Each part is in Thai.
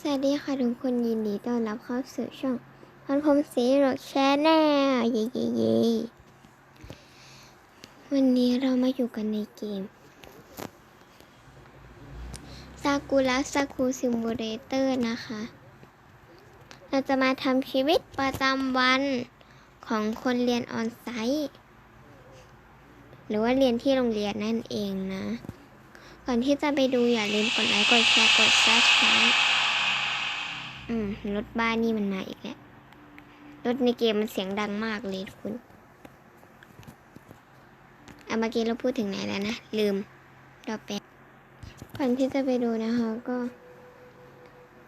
สวัสดีค่ะทุกคนยินดีต้อนรับเข้าสู่ช่องพันพรมสีโรดแชนแนลเย่เย่เย่วันนี้เรามาอยู่กันในเกมซากุระซากุซิมูเลเตอร์นะคะ เราจะมาทำชีวิตประจำวันของคนเรียนออนไซต์หรือว่าเรียนที่โรงเรียนนั่นเองนะ ก่อนที่จะไปดูอย่าลืมกดไลค์กดแชร์กด subscribe อืมรถบ้านนี่มันมาอีกแล้วรถในเกมมันเสียงดังมากเลยทุกคุณเอาเมื่อกี้เราพูดถึงไหนแล้วนะ ลืมรอแปก่อนที่จะไปดูนะคะก็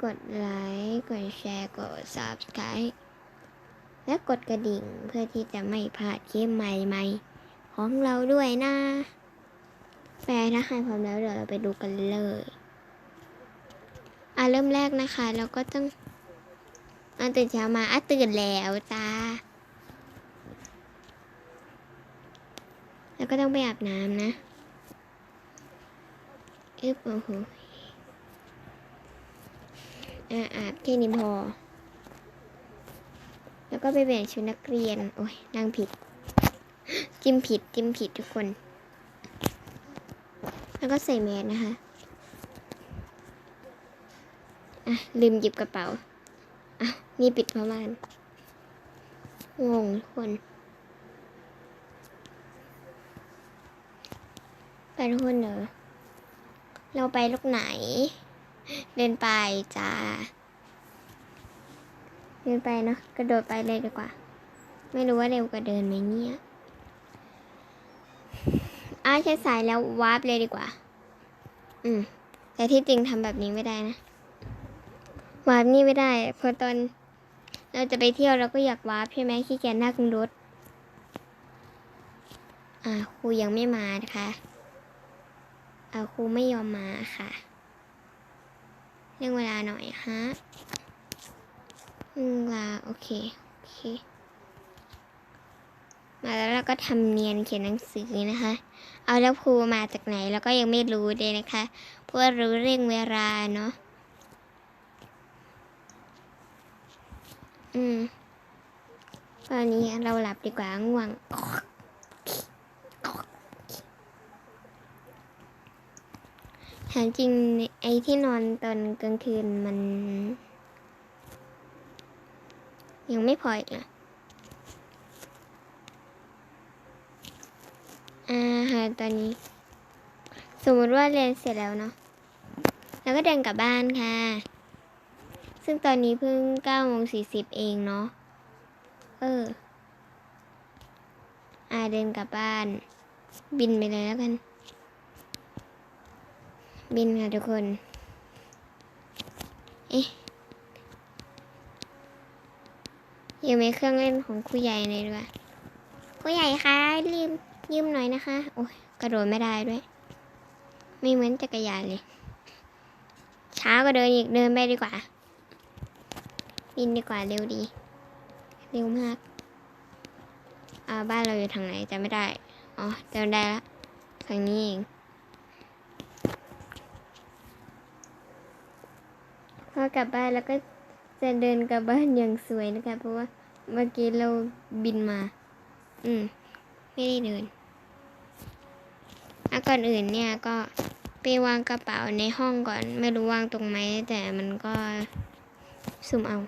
กดไลค์กดแชร์กด subscribe และกดกระดิ่งเพื่อที่จะไม่พลาดคลิปใหม่ๆ ของเราด้วยนะแปลถ้าใครพร้อมแล้วเดี๋ยวเราไปดูกันเลย อะเริ่มแรกนะคะ เราก็ต้องอะตื่นเช้ามาอะตื่นแล้วจ้าแล้วก็ต้องไปอาบน้ำนะอึ๊บโอ้โหอะอาบแค่นี้พอ แล้วก็ไปเปลี่ยนชุดนักเรียน โอ้ยนั่งผิด จิ้มผิด จิ้มผิดทุกคน แล้วก็ใส่แมสนะคะ อะ ลืมหยิบกระเป๋า อะ นี่ปิดผ้าม่าน งงคนไปทุกคนเนอะเราไปลูกไหน เดินไปจ้า เดินไปเนาะกระโดดไปเลยดีกว่า ไม่รู้ว่าเร็วกว่าเดินไหมเนี่ยอ้าใช้สายแล้ววาร์ปเลยดีกว่า อืม แต่ที่จริงทำแบบนี้ไม่ได้นะ วาร์ปนี่ไม่ได้เพราะตอนเราจะไปเที่ยวเราก็อยากวาร์ปใช่ไหมขี้เกียจนั่งรถ อ่าครูยังไม่มานะคะ อ่าครูไม่ยอมมาค่ะเรื่องเวลาหน่อยฮะเวลาโอเค โอเค มาแล้วเราก็ทำเนียนเขียนหนังสือนะคะ เอาแล้วครูมาจากไหนเราก็ยังไม่รู้เลยนะคะ เพราะว่ารู้เรื่องเวลาเนาะ อืมตอนนี้เราหลับดีกว่าง่วงถามจริงไอ้ที่นอนตอนกลางคืนมัน ยังไม่พออีกนะอ่าฮะตอนนี้ สมมติว่าเรียนเสร็จแล้วเนาะแล้วก็เดินกลับบ้านค่ะ ซึ่งตอนนี้เพิ่ง9โมง40เองเนาะ เอออ่าเดินกลับบ้าน บินไปเลยแล้วกัน บินค่ะทุกคน เอ๊ะยังมีเครื่องเล่นของครูใหญ่เลยด้วยครูใหญ่คะลืมยืมหน่อยนะคะ โอ้ยกระโดดไม่ได้ด้วย ไม่เหมือนจักรยานเลย ช้าก็เดินอีกเดินไปดีกว่า บินดีกว่าเร็วดี เร็วมากอ่าบ้านเราอยู่ทางไหนจำไม่ได้ อ๋อจำได้ละทางนี้เองพอกลับบ้านแล้วก็จะเดินกลับบ้านอย่างสวยนะคะเพราะว่าเมื่อกี้เราบินมา อืม ไม่ได้เดินอะก่อนอื่นเนี่ยก็ไปวางกระเป๋าในห้องก่อน ไม่รู้วางตรงไหมแต่มันก็สุ่มเอา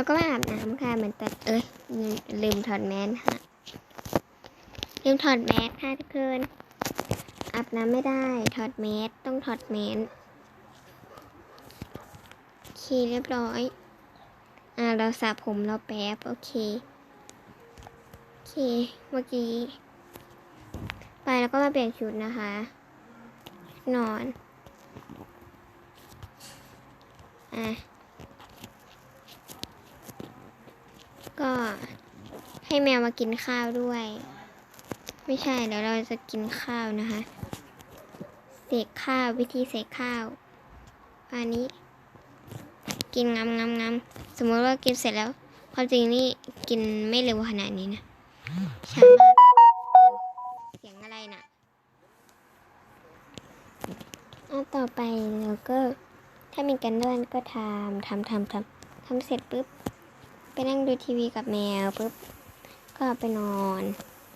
แล้วก็มาอาบน้ำค่ะเหมือนแต่เอ้ยลืมลืมถอดแมสค่ะ ลืมถอดแมสค่ะทุกคนอาบน้ำไม่ได้ถอดแมสต้องถอดแมสโอเคเรียบร้อย อ่าเราสระผมเราแป๊บโอเค โอเคเมื่อกี้ ไปแล้วก็มาเปลี่ยนชุดนะคะ นอน อะ ก็ให้แมวมากินข้าวด้วย ไม่ใช่เดี๋ยวเราจะกินข้าวนะคะเสกข้าววิธีเสกข้าวอันนี้ กินงำงำงำสมมติว่ากินเสร็จแล้ว ความจริงนี่กินไม่เร็วขนาดนี้นะช้ามากเสียงอะไรน่ะอะต่อไปเราก็ถ้ามีการบ้านก็ทำทำทำทำทำเสร็จปุ๊บ นั่งดูทีวีกับแมวปุ๊บ ก็ไปนอน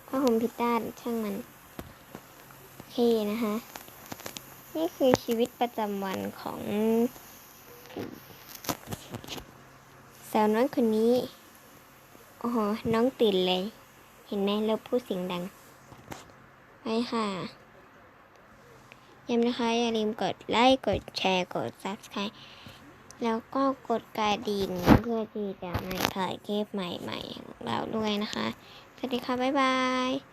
ผ้าห่มพิดด้าช่างมันโอเคนะคะ นี่คือชีวิตประจำวันของสาวน้อยคนนี้โอ้โหน้องตื่นเลย เห็นไหมเราพูดเสียงดังไปค่ะย้ำนะคะ อย่าลืมกดไลค์ กดแชร์ กด subscribe แล้วก็กดกระดิ่งเพื่อที่จะไม่พลาดคลิปใหม่ๆของเราด้วยนะคะ สวัสดีค่ะ บ๊ายบาย